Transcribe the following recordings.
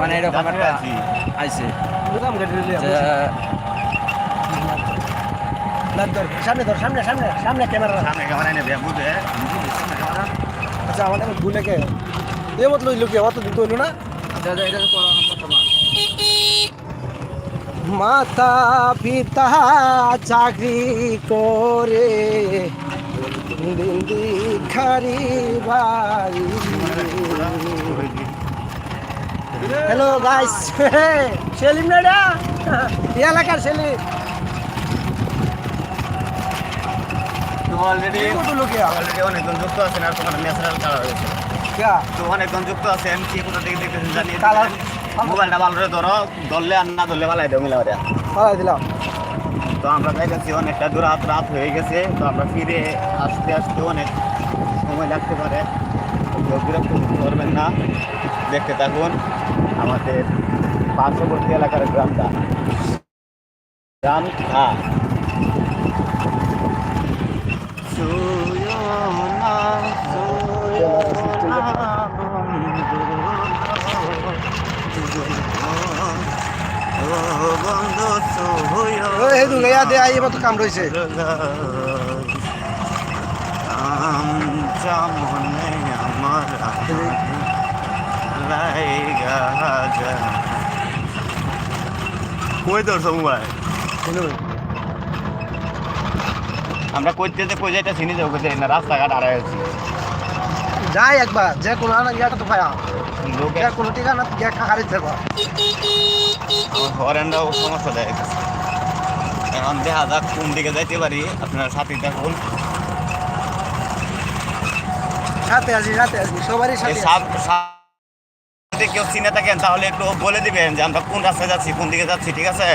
মানে এরকম একটা আইছে। সামনে ধর সামনে সামনে সামনে ক্যামেরা। সামনে বুঝে আচ্ছা আমাদের ভুলে কে এ মত লইলো কি? অত দিন হইল না? মাতা পিতা চাকরি করে। দিন দিখারি বাড়ি হ্যালো গাইস সেলিম না এটা এলাকার সেলিম তো অলরেডি অলরেডি অনেকজন যুক্ত আছেন আর তোমার ন্যাচারাল কালার হয়েছে তো অনেকজন যুক্ত আছেন কি কোথা থেকে দেখতেছেন জানি কালার মোবাইলটা ভালো করে ধরো ধরলে আর না ধরলে দেবো দিলাম। তো আমরা যাইতেছি অনেকটা দূর রাত রাত হয়ে গেছে। তো আমরা ফিরে আসতে আসতে অনেক সময় লাগতে পারে। বিরক্ত করবেন না। দেখতে থাকুন আমাদের পার্শ্ববর্তী এলাকার গ্রামটা। গ্রাম লইয়া দে মত কাম রইছে। কই ধরছো মোবাইল আমরা কইতে যে কই যাইতে চিনি যাব কইতে না রাস্তাঘাট আড়াই আছি যাই একবার যে কোনো না গিয়াটা তো পায়া যে কোনো ঠিকানা গিয়া খাকারি থাকব হরেনরাও সমস্যা দেয়। এখন দেখা যাক কোন দিকে যাইতে পারি আপনার সাথে থাকুন সাথে আছি সাথে আছি সবারই সাথে যদি কেউ চিনে থাকেন তাহলে একটু বলে দিবেন যে আমরা কোন রাস্তায় যাচ্ছি কোন দিকে যাচ্ছি ঠিক আছে?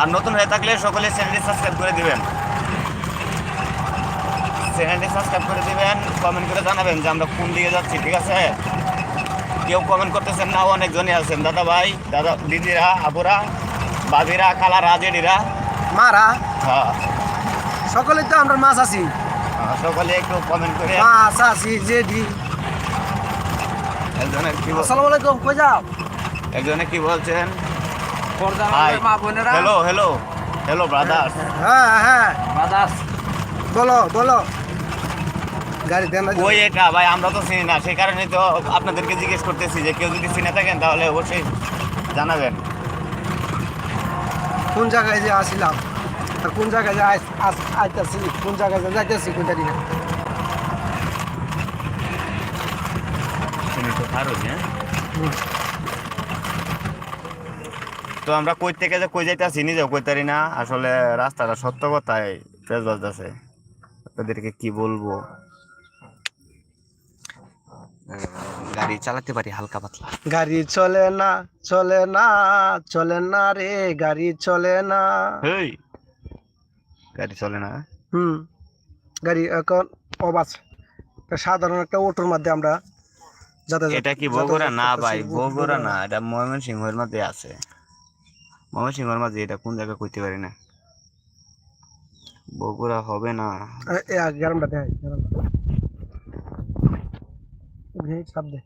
আর নতুন হয়ে থাকলে সকলে চ্যানেলটি সাবস্ক্রাইব করে দিবেন। চ্যানেলটি সাবস্ক্রাইব করে দিবেন কমেন্ট করে জানাবেন যে আমরা কোন দিকে যাচ্ছি ঠিক আছে? কেউ কমেন্ট করতেছেন না অনেকজনই আছেন। দাদা ভাই দাদা দিদিরা আপুরা বাবিরা খালারা জেডিরা মারা? হ্যাঁ। সকলে তো আমরা মাছ আছি। হ্যাঁ, সকলে একটু কমেন্ট করে মাছ আছি জেডি একজনে কি আসসালামু আলাইকুম কই যাও? একজনে কি বলছেন? মা বোনেরা। হ্যালো হ্যালো হ্যালো ব্রাদার হ্যাঁ হ্যাঁ। বাদাস বলো বলো। গাড়ি দেন ওই এটা? ভাই আমরা তো চিনি না। সেই কারণে তো আপনাদেরকে জিজ্ঞেস করতেছি যে কেউ যদি চিনে থাকেন তাহলে অবশ্যই জানাবেন। কোন জায়গায় যে আসিলাম? আর কোন জায়গায় যে আইতাছি? কোন জায়গায় যে যাইতেছি কোন? জানি না হ্যাঁ? তো আমরা কই থেকে যে কই যাইতেছি নিজেও কইতারি না। আসলে রাস্তাটা সত্য কথাই ফেস বাজতেছে আপনাদেরকে কি বলব? গাড়ি চালাতে পারি হালকা পাতলা। গাড়ি চলে না চলে না চলে না রে গাড়ি চলে না। হেই! গাড়ি চলে না? হুম গাড়ি এখন অবাস। সাধারণ একটা অটোর মধ্যে আমরা এটা কি বগুড়া? না ভাই বগুড়া না এটা ময়মনসিংহের মধ্যে আছে। ময়মনসিংহের মাঝে এটা কোন জায়গা কইতে পারি না। বগুড়া হবে না। এ- দেয় গ্যারামটা এই চাপ দে।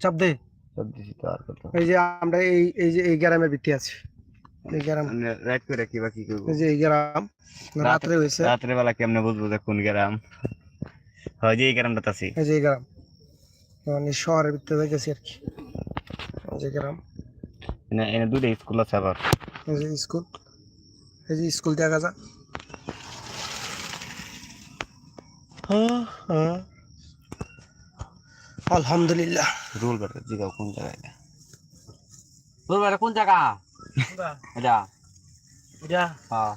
চাপ দে। সব দিছি তো আর কত এই যে আমরা এই এই যে এই গ্রামের ভিত্তি আছে। এই গ্রাম। রাইট করে কি বা কি করব? এই যে এই গ্রাম। রাত্রে হয়েছে। রাত্রে বেলা কেমনে বুঝব যে কোন গ্রাম? হয় যে এই গ্রামটা আছি। এই যে এই গ্রাম। মানে শহরের ভিতরে আর কি। এই যে গ্রাম। এনে এনে দুটো স্কুল আছে আবার। এই যে স্কুল এই যে স্কুল দেখা যায় আলহামদুলিল্লাহ। রুল বেটা জিগাও কোন জায়গায়। বাড়ি কোন জায়গা? এটা? হ্যাঁ।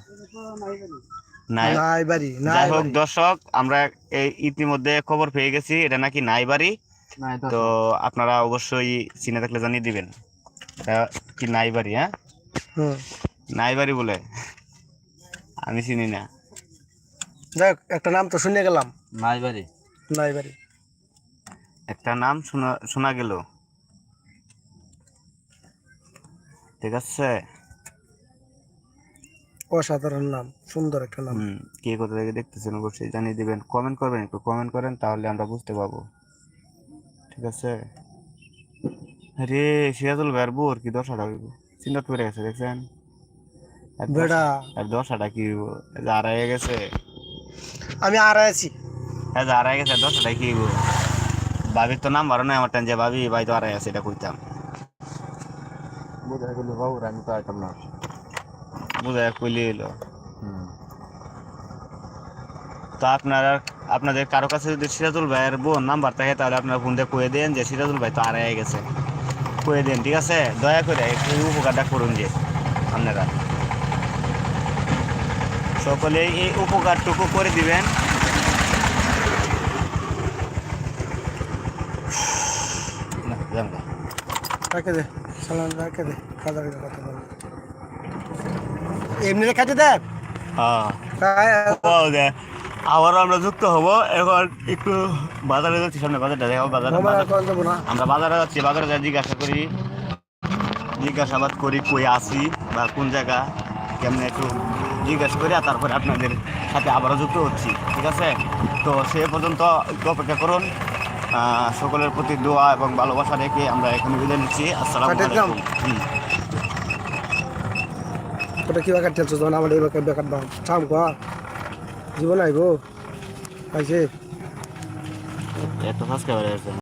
নাই। নাই বাড়ি নাই যাই হোক দর্শক আমরা এই ইতিমধ্যে খবর পেয়ে গেছি এটা নাকি নাই বাড়ি তো আপনারা অবশ্যই চিনে থাকলে জানিয়ে দিবেন। এটা কি নাই বাড়ি হ্যাঁ? হুম। নাই বাড়ি বলে। আমি চিনি না। যাই একটা নাম তো শুনে গেলাম। নাই বাড়ি নাই বাড়ি একটা নাম শোনা শোনা গেল। ঠিক আছে? অসাধারণ নাম সুন্দর একটা নাম। কে কোথা থেকে দেখতেছেন অবশ্যই জানিয়ে দিবেন। কমেন্ট করবেন একটু কমেন্ট করেন তাহলে আমরা বুঝতে পারব। ঠিক আছে? রে সিরাজুল ভাইয়ের বোর কি দশাটা হইব? চিন্তা করে গেছে দেখছেন? আর দশ- বেটা আর দশাটা কি হইব? আড়াই গেছে। আমি আর আছি এই যে আড়াই গেছে আর দশাটা কি হইব? ভাবির তো নাম্বারও নাই আমার টান যে ভাবি ভাই তো আড়াই আছে এটা কইতাম। বুঝা গেল বাবু আমি তো আইতাম না। বুঝাই কইলে এলো। তো আপনারা আপনাদের কারও কাছে যদি সিরাজুল ভাইয়ের বোন নাম্বার থাকে তাহলে আপনারা ফোন দিয়ে কয়ে দেন যে সিরাজুল ভাই তো আড়াই গেছে। কয়ে দেন ঠিক আছে? দয়া করে একটু এই উপকারটা করুন যে আপনারা। সকলে এই উপকারটুকু করে দিবেন। না, রাখে দে সালাম রাখে দে। খাজা রেখে কথা বল এমনি রেখাতে দে হ্যাঁ। আবারও আমরা যুক্ত হব। এখন একটু বাজারে যাচ্ছি সামনে বাজারটা দেখাবো বাজার দেবো আমরা বাজারে যাচ্ছি বাজারে যাই জিজ্ঞাসা করি। জিজ্ঞাসাবাদ করি কই আসি বা কোন জায়গা কেমনে একটু জিজ্ঞাসা করি আর তারপরে আপনাদের সাথে আবারও যুক্ত হচ্ছি ঠিক আছে? তো সে পর্যন্ত একটু অপেক্ষা করুন। আহ, সকলের প্রতি দোয়া এবং ভালোবাসা রেখে আমরা এখানে বিদায় নিচ্ছি। আসসালামু আলাইকুম। ওটা কি বেকার টেলছো তখন আমার এই বেকার দাম। চাম কোয়া জীবন আইব আইছে এত সাবস্ক্রাইবার আছে